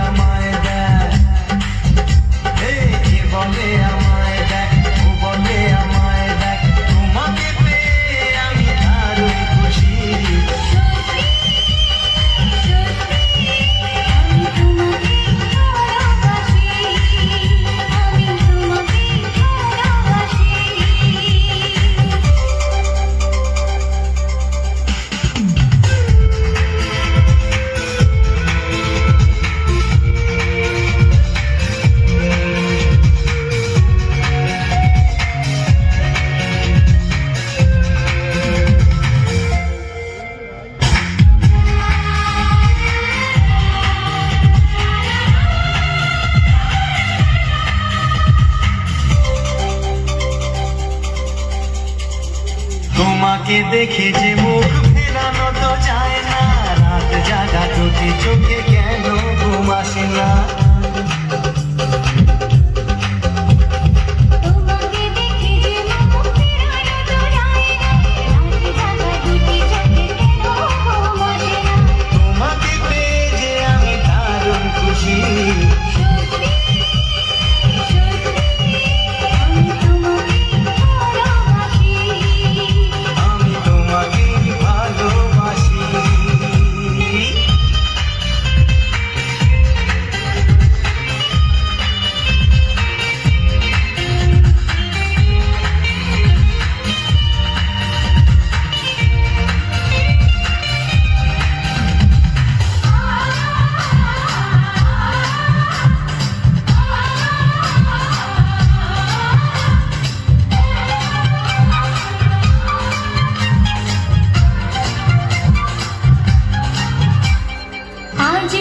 আমার মাকে দেখে যে মুখ ফেরানো তো যায় না। রাত জাগা তোকে চোখে কেন ঘুম আসে না?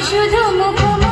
শুধু মুখোমুখি